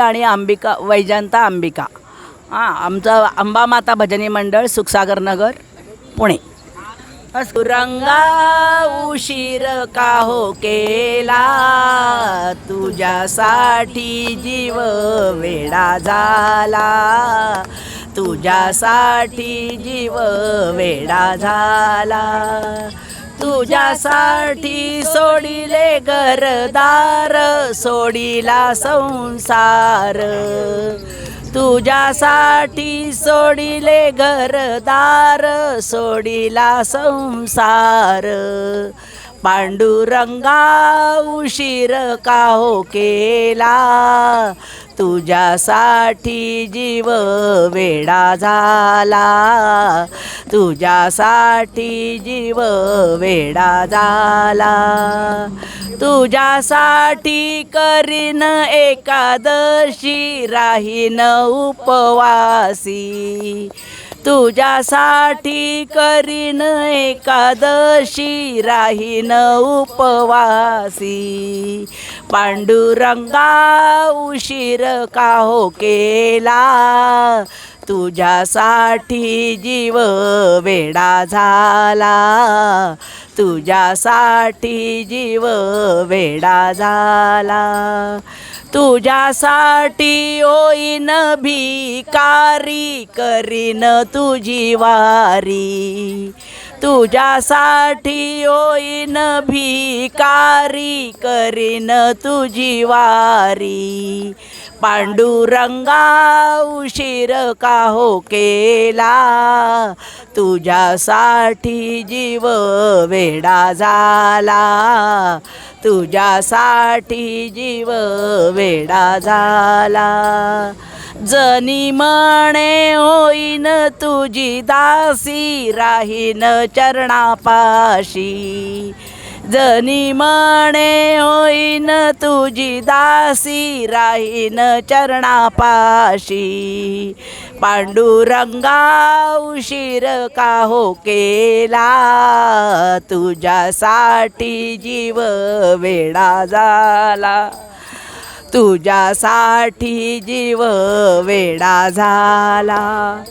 आणि अंबिका वैजंता अंबिका. हां आमचं अंबा माता भजनी मंडळ सुखसागर नगर पुणे. रंगा उशीर का हो केला? तुझ्यासाठी जीव वेडा झाला. तुझ्यासाठी जीव वेडा झाला. तुझ्यासाठी सोडिले घरदार सोडिला संसार. तुझ्यासाठी सोडिले घरदार सोडिला संसार. पांडुरंगा उशीर का हो केला? तुझ्यासाठी जीव वेडा झाला. तुझ्यासाठी जीव वेडा झाला. तुझ्यासाठी करीन एकादशी राहीन उपवासी. तुझ्यासाठी करीन एकादशी राहीन उपवासी. पांडुरंगा उशीर का हो केला? तुझ्यासाठी जीव वेडा झाला. तुझ्यासाठी जीव वेडा झाला. तुझ्यासाठी होईन भिकारी करीन तुझी वारी. तुझ्यासाठी होईन भिकारी करीन तुझी वारी. पांडुरंगा उशीर का हो केला? तुझ्यासाठी जीव वेडा झाला. तुझ्यासाठी जीव वेडा झाला. जनी म्हणे होईन तुझी दासी राहीन चरणापाशी. जनी म्हणे होईन तुझी दासी राहीन चरणापाशी. पांडुरंगा उशीर का हो केला तुझ्यासाठी जीव वेडा झाला. तुझ्यासाठी जीव वेडा झाला.